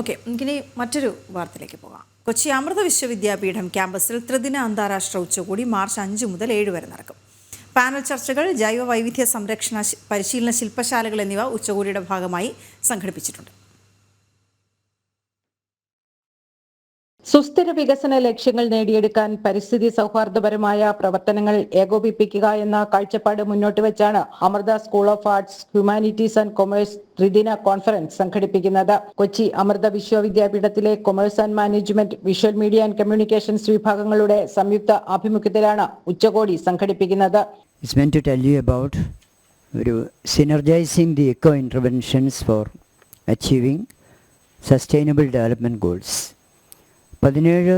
Okay നമുക്കിനി മറ്റൊരു വാർത്തയിലേക്ക് പോകാം. കൊച്ചി അമൃത വിശ്വവിദ്യാപീഠം ക്യാമ്പസിൽ ത്രിദിന അന്താരാഷ്ട്ര ഉച്ചകോടി മാർച്ച് അഞ്ച് മുതൽ ഏഴ് വരെ നടക്കും. പാനൽ ചർച്ചകൾ ജൈവ വൈവിധ്യ സംരക്ഷണ പരിശീലന ശില്പശാലകൾ എന്നിവ ഉച്ചകോടിയുടെ ഭാഗമായി സംഘടിപ്പിച്ചിട്ടുണ്ട്. സുസ്ഥിര വികസന ലക്ഷ്യങ്ങൾ നേടിയെടുക്കാൻ പരിസ്ഥിതി സൗഹാർദ്ദപരമായ പ്രവർത്തനങ്ങൾ ഏകോപിപ്പിക്കുക എന്ന കാഴ്ചപ്പാട് മുന്നോട്ട് വെച്ചാണ് Amrita school of arts humanities and commerce ത്രിദിന കോൺഫറൻസ് സംഘടിപ്പിക്കുന്നത് Kochi Amrita വിശ്വവിദ്യാപീഠത്തിലെ commerce and management visual media and communications വിഭാഗങ്ങളുടെ സംയുക്ത ആഭിമുഖ്യത്തിലാണ് ഉച്ചകോടി സംഘടിപ്പിക്കുന്നത് ഒരു sustainable development goals. പതിനേഴ്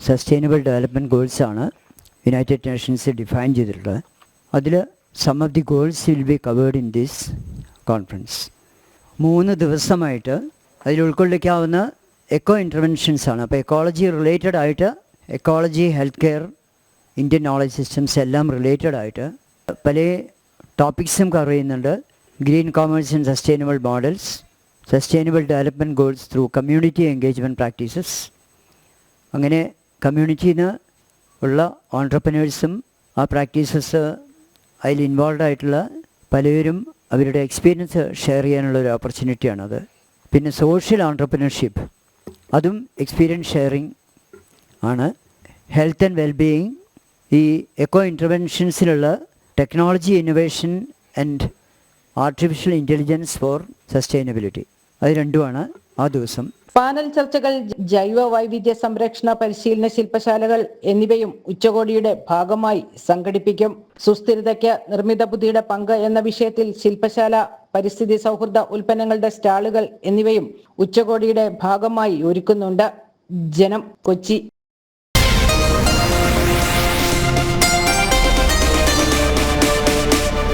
സസ്റ്റൈനബിൾ ഡെവലപ്മെന്റ് ഗോൾസാണ് യുണൈറ്റഡ് നേഷൻസ് ഡിഫൈൻ ചെയ്തിട്ടുള്ളത്. അതിൽ some of the goals will be covered in this conference മൂന്ന് ദിവസമായിട്ട് അതിൽ ഉൾക്കൊള്ളിക്കാവുന്ന എക്കോ ഇന്റർവെൻഷൻസ് ആണ്. അപ്പോൾ എക്കോളജി റിലേറ്റഡ് ആയിട്ട് ecology health care Indian knowledge systems എല്ലാം റിലേറ്റഡ് ആയിട്ട് പല ടോപ്പിക്സും കവർ ചെയ്യുന്നുണ്ട്. Green commerce and sustainable models sustainable development goals through community engagement practices അങ്ങനെ കമ്മ്യൂണിറ്റിയിൽ നിന്ന് ഉള്ള ഓൺടർപ്രനേഴ്സും ആ പ്രാക്ടീസസ് അതിൽ ഇൻവോൾവ് ആയിട്ടുള്ള പലരും അവരുടെ എക്സ്പീരിയൻസ് ഷെയർ ചെയ്യാനുള്ള ഒരു ഓപ്പർച്യൂണിറ്റിയാണത് പിന്നെ സോഷ്യൽ ഓൺടർപ്രനർഷിപ്പ് അതും എക്സ്പീരിയൻസ് ഷെയറിങ് ആണ്. ഹെൽത്ത് ആൻഡ് വെൽബീയിങ് ഈ eco ഇന്റർവെൻഷൻസിലുള്ള technology innovation and artificial intelligence for sustainability അത് രണ്ടുമാണ് ആ ദിവസം. പാനൽ ചർച്ചകൾ ജൈവ വൈവിധ്യ സംരക്ഷണ പരിശീലന ശില്പശാലകൾ എന്നിവയും ഉച്ചകോടിയുടെ ഭാഗമായി സംഘടിപ്പിക്കും. സുസ്ഥിരതയ്ക്ക് നിർമ്മിത ബുദ്ധിയുടെ പങ്ക് എന്ന വിഷയത്തിൽ ശില്പശാല പരിസ്ഥിതി സൗഹൃദ ഉൽപ്പന്നങ്ങളുടെ സ്റ്റാളുകൾ എന്നിവയും ഉച്ചകോടിയുടെ ഭാഗമായി ഒരുക്കുന്നുണ്ട്. ജനം കൊച്ചി.